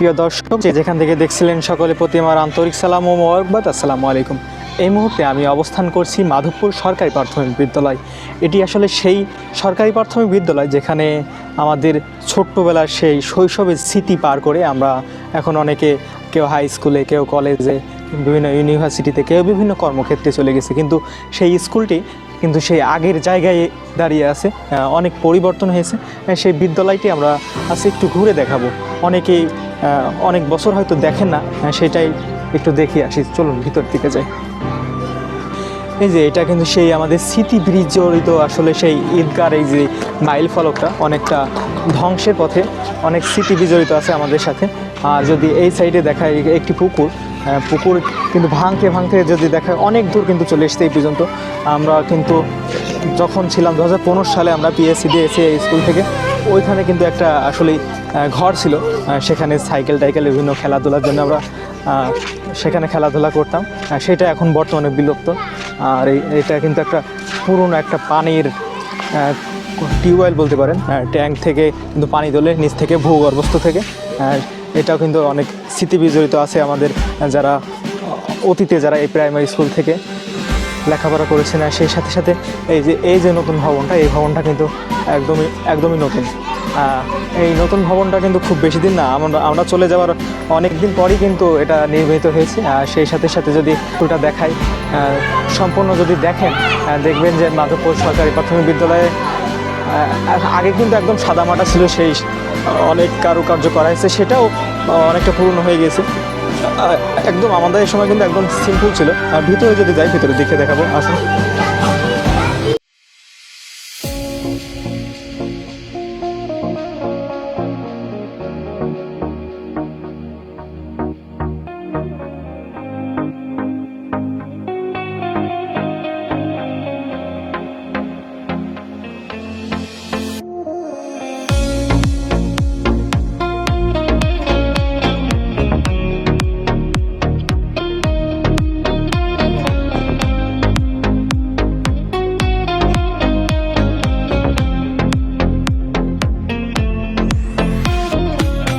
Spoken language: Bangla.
প্রিয় দর্শক, যে যেখান থেকে দেখছিলেন সকলে প্রতি আমার আন্তরিক সালাম ও মোবারকবাদ, আসসালামু আলাইকুম। এই মুহূর্তে আমি অবস্থান করছি মাধবপুর সরকারি প্রাথমিক বিদ্যালয়। এটি আসলে সেই সরকারি প্রাথমিক বিদ্যালয় যেখানে আমাদের ছোট্টবেলার সেই শৈশবের স্মৃতি পার করে আমরা এখন অনেকে কেউ হাই স্কুলে কেউ কলেজে বিভিন্ন ইউনিভার্সিটিতে কেউ বিভিন্ন কর্মক্ষেত্রে চলে গেছে। কিন্তু সেই স্কুলটি কিন্তু সেই আগের জায়গায় দাঁড়িয়ে আছে অনেক পরিবর্তন হয়েছে। সেই বিদ্যালয়টি আমরা আজকে একটু ঘুরে দেখাবো। অনেকেই অনেক বছর হয়তো দেখেন না। সেটাই একটু দেখে আসি। চলুন, ভিতর দিকে যাই। এই যে, এটা কিন্তু সেই আমাদের স্মৃতি ব্রিজ জড়িত আসলে সেই ঈদগার, এই যে মাইল ফলকটা, অনেকটা ধ্বংসের পথে অনেক স্মৃতি বিজড়িত আছে আমাদের সাথে। আর যদি এই সাইডে দেখায় একটি পুকুর পুকুর কিন্তু ভাঙতে ভাঙতে যদি দেখায়, অনেক দূর কিন্তু চলে এসছে এই পর্যন্ত। আমরা কিন্তু যখন ছিলাম দু হাজার পনেরো সালে, আমরা পিএসসি দিয়ে এসে এই স্কুল থেকে ওইখানে কিন্তু একটা আসলে ঘর ছিল। সেখানে সাইকেল টাইকেল বিভিন্ন খেলাধুলার জন্য আমরা সেখানে খেলাধুলা করতাম। সেটা এখন বর্তমানে বিলুপ্ত। আর এই, এটা কিন্তু একটা পুরনো একটা পানির টিউবওয়েল বলতে পারেন। ট্যাঙ্ক থেকে কিন্তু পানি তোলে, নিচ থেকে ভূগর্ভস্থ থেকে। এটাও কিন্তু অনেক স্মৃতি বিজড়িত আছে আমাদের, যারা অতীতে যারা এই প্রাইমারি স্কুল থেকে। লেখাপড়া করেছেন না সেই সাথে সাথে এই যে এই যে নতুন ভবনটা, এই ভবনটা কিন্তু একদমই একদমই নতুন। এই নতুন ভবনটা কিন্তু খুব বেশি দিন না, আমরা আমরা চলে যাওয়ার অনেক দিন পরই কিন্তু এটা নির্মিত হয়েছে। আর সেই সাথে সাথে যদি ওটা দেখাই সম্পূর্ণ যদি দেখেন দেখবেন যে মাধবপুর সরকারি প্রাথমিক বিদ্যালয়ে আগে কিন্তু একদম সাদামাটা ছিল, সেই অনেক কারুকার্য করা হয়েছে, সেটাও অনেকটা পুরনো হয়ে গেছে। একদম আমাদের এই সময় কিন্তু একদম সিম্পল ছিল। আর ভিতরে যদি যাই ভিতরে দেখে দেখাবো। আসুন।